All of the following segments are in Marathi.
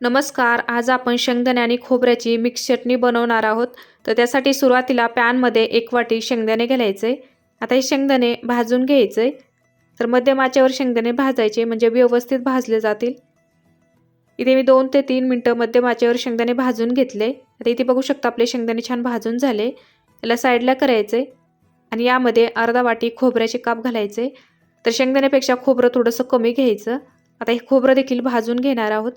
नमस्कार आज आपण शेंगदाणे आणि खोबऱ्याची मिक्स चटणी बनवणार आहोत. तर त्यासाठी सुरुवातीला पॅनमध्ये एक वाटी शेंगदाणे घालायचे. आता हे शेंगदाणे भाजून घ्यायचे. तर मध्यम आचेवर शेंगदाणे भाजायचे म्हणजे व्यवस्थित भाजले जातील. इथे मी दोन ते तीन मिनटं मध्यम आचेवर शेंगदाणे भाजून घेतले. आता इथे बघू शकता आपले शेंगदाणे छान भाजून झाले. याला साईडला करायचे आणि यामध्ये अर्धा वाटी खोबऱ्याचे काप घालायचे. तर शेंगदाण्यापेक्षा खोबरं थोडंसं कमी घ्यायचं. आता हे खोबरं देखील भाजून घेणार आहोत.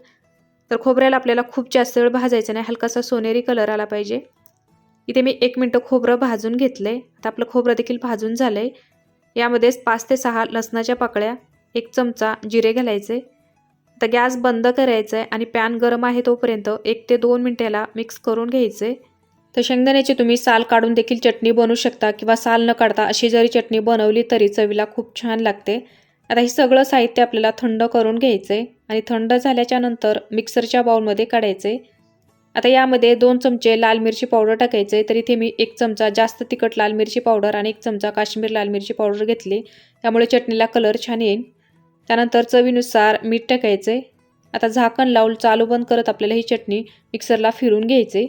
तर खोबऱ्याला आपल्याला खूप जास्त वेळ भाजायचं नाही. हलकासा सोनेरी कलर आला पाहिजे. इथे मी एक मिनटं खोबरं भाजून घेतलं आहे आता आपलं खोबरं देखील भाजून झालं आहे यामध्येच पाच ते सहा लसणाच्या पाकळ्या एक चमचा जिरे घालायचे. आता गॅस बंद करायचा आहे आणि पॅन गरम आहे तोपर्यंत एक ते दोन मिनटाला मिक्स करून घ्यायचे. तर शेंगदाण्याची तुम्ही साल काढून देखील चटणी बनवू शकता किंवा साल न काढता अशी जरी चटणी बनवली तरी चवीला खूप छान लागते. आता हे सगळं साहित्य आपल्याला थंड करून घ्यायचं आहे आणि थंड झाल्याच्यानंतर मिक्सरच्या बाउलमध्ये काढायचे. आता यामध्ये दोन चमचे लाल मिरची पावडर टाकायचे. तर इथे मी एक चमचा जास्त तिखट लाल मिरची पावडर आणि एक चमचा काश्मीर लाल मिरची पावडर घेतली. त्यामुळे चटणीला कलर छान येईल. त्यानंतर चवीनुसार मीठ टाकायचे. आता झाकण लावून चालू बंद करत आपल्याला ही चटणी मिक्सरला फिरून घ्यायचे.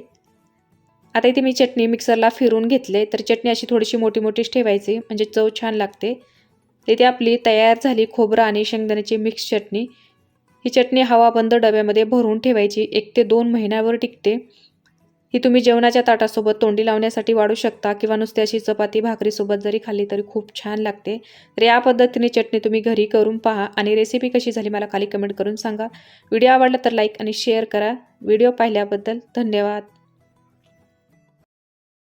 आता इथे मी चटणी मिक्सरला फिरून घेतले. तर चटणी अशी थोडीशी मोठी मोठीच ठेवायची. म्हणजे चव छान लागते. तेथे आपली तयार झाली खोबरं आणि शेंगदाण्याची मिक्स चटणी. ही चटणी हवाबंद डब्यामध्ये भरून ठेवायची. एक ते दोन महिन्यावर टिकते. ही तुम्ही जेवणाच्या ताटासोबत तोंडी लावण्यासाठी वाढू शकता किंवा नुसती अशी चपाती भाकरीसोबत जरी खाल्ली तरी खूप छान लागते. तर या पद्धतीने चटणी तुम्ही घरी करून पहा. आणि रेसिपी कशी झाली मला खाली कमेंट करून सांगा. व्हिडिओ आवडला तर लाईक आणि शेअर करा. व्हिडिओ पाहिल्याबद्दल धन्यवाद.